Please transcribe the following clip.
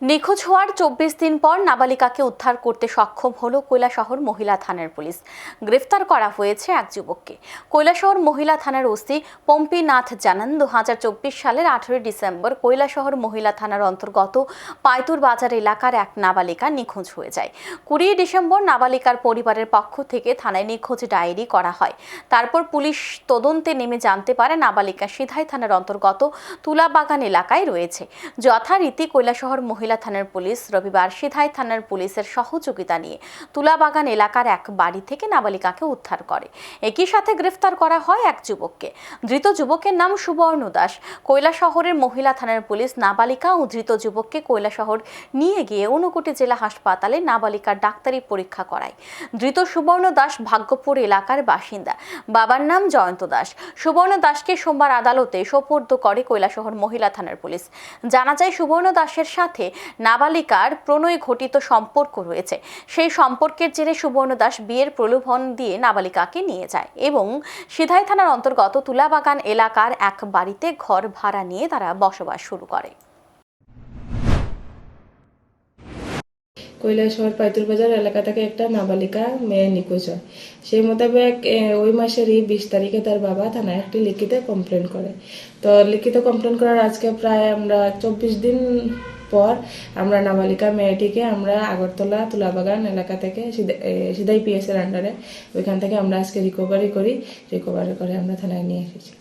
নিখোঁজ হওয়ার চব্বিশ দিন পর নাবালিকাকে উদ্ধার করতে সক্ষম হল কৈলাসহর মহিলা থানার পুলিশ। গ্রেফতার করা হয়েছে এক যুবককে। কৈলাসহর মহিলা থানার ওসি পম্পি নাথ জানান দু হাজার চব্বিশ সালের আঠেরোই ডিসেম্বর কৈলাসহর মহিলা থানার অন্তর্গত পাইতুর বাজার এলাকার এক নাবালিকা নিখোঁজ হয়ে যায়। কুড়ি ডিসেম্বর নাবালিকার পরিবারের পক্ষ থেকে থানায় নিখোঁজ ডায়েরি করা হয়। তারপর পুলিশ তদন্তে নেমে জানতে পারে, নাবালিকা সিধাই থানার অন্তর্গত তুলাবাগান এলাকায় রয়েছে। যথারীতি কৈলাসহর মহিলা থানার পুলিশ রবিবার সিধাই থানার পুলিশের সহযোগিতা নিয়ে তুলাবাগান এলাকার এক বাড়ি থেকে নাবালিকাকে উদ্ধার করে। একই সাথে গ্রেফতার করা হয় এক যুবককে। ধৃত যুবকের নাম সুবর্ণ দাস। কৈলাসহরের মহিলা থানার পুলিশ নাবালিকা ও ধৃত যুবককে কৈলাসহর নিয়ে গিয়ে ঊনকোটি জেলা হাসপাতালে নাবালিকার ডাক্তারি পরীক্ষা করায়। ধৃত সুবর্ণ দাস ভাগ্যপুর এলাকার বাসিন্দা। বাবার নাম জয়ন্ত দাস। সুবর্ণ দাসকে সোমবার আদালতে সোপর্দ করে কৈলাসহর মহিলা থানার পুলিশ। জানা যায়, সুবর্ণ দাসের সাথে নাবালিকার প্রণয় ঘটিত সম্পর্ক রয়েছে। সেই সম্পর্কের জেরে সুবর্ণ দাস বিয়ের প্রলোভন দিয়ে নাবালিকাকে নিয়ে যায় এবং সিধাই থানার অন্তর্গত তুলাবাগান এলাকার এক বাড়িতে ঘর ভাড়া নিয়ে তারা বসবাস শুরু করে। কৈলাসহর পাইতুর বাজার এলাকা থেকে একটা নাবালিকা মেয়ে নিখোঁজ হয়। সেই মোতাবেক ওই মাসেরই বিশ তারিখে তার বাবা থানায় একটি লিখিত কমপ্লেন করে। তো লিখিত কমপ্লেন করার আজকে প্রায় আমরা চব্বিশ দিন পর আমরা নাবালিকা মেয়েটিকে আমরা আগরতলা তুলাবাগান এলাকা থেকে সিদাই পিএসের আন্ডারে ওইখান থেকে আমরা আজকে রিকভারি করি। রিকভারি করে আমরা থানায় নিয়ে এসেছি।